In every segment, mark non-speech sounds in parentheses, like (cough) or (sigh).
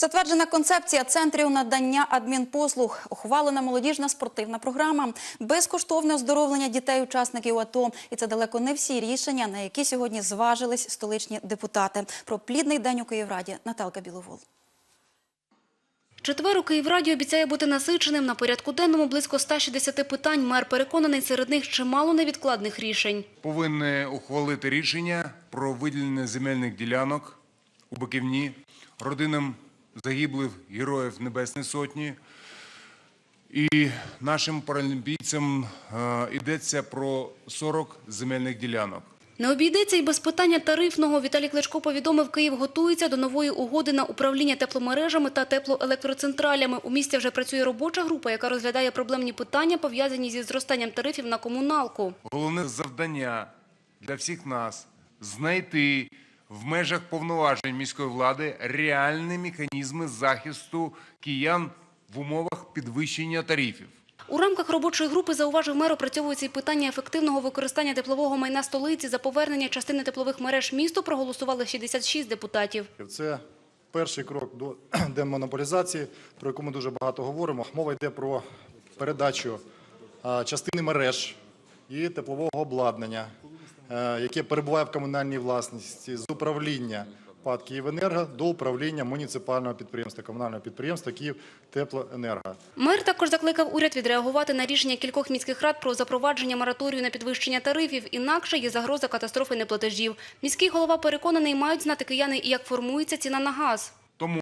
Затверджена концепція центрів надання адмінпослуг, ухвалена молодіжна спортивна програма, безкоштовне оздоровлення дітей-учасників АТО. І це далеко не всі рішення, на які сьогодні зважились столичні депутати. Про плідний день у Київраді Наталка Біловол. Четвер у Київраді обіцяє бути насиченим. На порядку денному близько 160 питань. Мер переконаний, серед них чимало невідкладних рішень. повинні ухвалити рішення про виділення земельних ділянок у Баківні родинам загиблих героїв Небесної Сотні. І нашим паралімпійцям е, йдеться про 40 земельних ділянок. Не обійдеться і без питання тарифного. Віталій Кличко повідомив, Київ готується до нової угоди на управління тепломережами та теплоелектроцентралями. У місті вже працює робоча група, яка розглядає проблемні питання, пов'язані зі зростанням тарифів на комуналку. Головне завдання для всіх нас знайти в межах повноважень міської влади реальні механізми захисту киян в умовах підвищення тарифів. У рамках робочої групи, зауважив мер, опрацьовується і питання ефективного використання теплового майна столиці. За повернення частини теплових мереж місту проголосували 66 депутатів. Це перший крок до (clears throat) демонополізації, про яку ми дуже багато говоримо. Мова йде про передачу частини мереж і теплового обладнання, яке перебуває в комунальній власності з управління ПАД «Київенерго» до управління муніципального підприємства, комунального підприємства «Київтеплоенерго». Мер також закликав уряд відреагувати на рішення кількох міських рад про запровадження мораторію на підвищення тарифів. Інакше є загроза катастрофи неплатежів. Міський голова переконаний, мають знати кияни, і як формується ціна на газ. Тому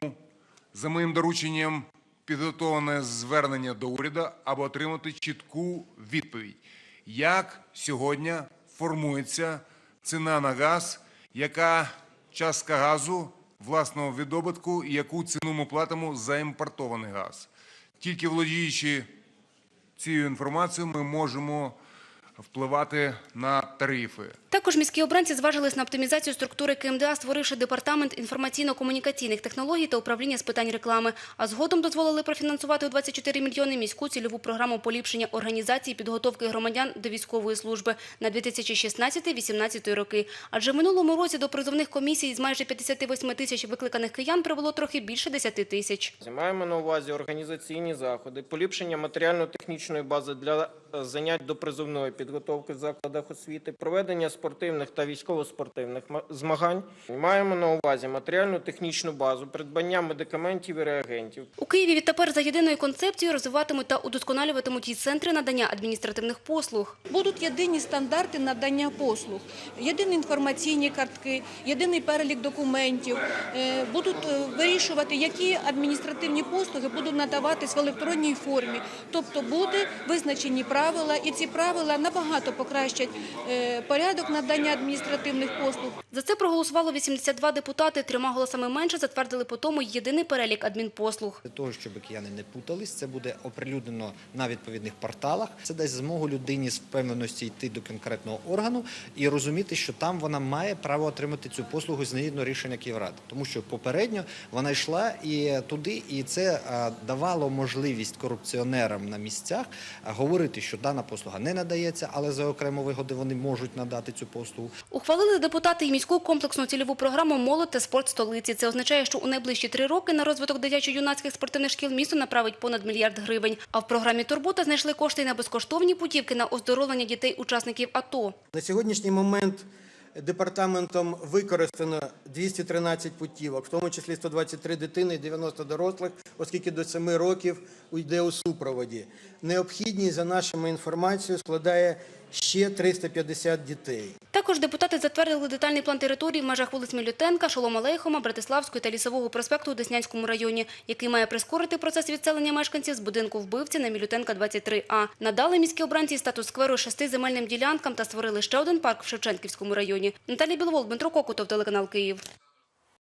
за моїм дорученням підготовлене звернення до уряду, аби отримати чітку відповідь, як сьогодні формується ціна на газ, яка частка газу власного видобутку і яку ціну ми платимо за імпортований газ. Тільки володіючи цією інформацією, ми можемо впливати на тарифи. Також міські обранці зважились на оптимізацію структури КМДА, створивши департамент інформаційно-комунікаційних технологій та управління з питань реклами. А згодом дозволили профінансувати у 24 мільйони міську цільову програму поліпшення організації підготовки громадян до військової служби на 2016-2018 роки. Адже в минулому році до призовних комісій з майже 58 тисяч викликаних киян прибуло трохи більше 10 тисяч. Маємо на увазі організаційні заходи, поліпшення матеріально-технічної бази для занять до призовної підготовки в закладах освіти, проведення спортивних та військово-спортивних змагань. Маємо на увазі матеріально-технічну базу, придбання медикаментів і реагентів, У Києві відтепер за єдиною концепцією розвиватимуть та удосконалюватимуть і центри надання адміністративних послуг. Будуть єдині стандарти надання послуг, єдині інформаційні картки, єдиний перелік документів. Е, Будуть е, вирішувати, які адміністративні послуги будуть надаватись в електронній формі. Тобто буде визначені правила, і ці правила набагато покращать е, порядок надання адміністративних послуг. За це проголосувало 82 депутати. Трьома голосами менше затвердили по тому єдиний перелік адмінпослуг. Для того, щоб кияни не путались, це буде оприлюднено на відповідних порталах. Це дасть змогу людині з впевненості йти до конкретного органу і розуміти, що там вона має право отримати цю послугу згідно рішення Київради. Тому що попередньо вона йшла і туди, і це давало можливість корупціонерам на місцях говорити, що дана послуга не надається, але за окремо вигоди вони можуть надати цю послугу. Ухвалили депутати і міську комплексну цільову програму «Молодь та спорт столиці». Це означає, що у найближчі три роки на розвиток дитячо-юнацьких спортивних шкіл місто направить понад мільярд гривень. А в програмі «Турбота» знайшли кошти на безкоштовні путівки на оздоровлення дітей-учасників АТО. На сьогоднішній момент департаментом використано 213 путівок, в тому числі 123 дитини і 90 дорослих, оскільки до 7 років йде у супроводі. Необхідність, за нашими інформацією, складає ще 350 дітей. Також депутати затвердили детальний план території в межах вулиць Мілютенка, Шолома Лейхома, Братиславської та Лісового проспекту у Деснянському районі, який має прискорити процес відселення мешканців з будинку вбивці на Мілютенка 23А. Надали міські обранці статус скверу шести земельним ділянкам та створили ще один парк в Шевченківському районі. Наталія Біловол, Дмитро Кокутов, телеканал Київ.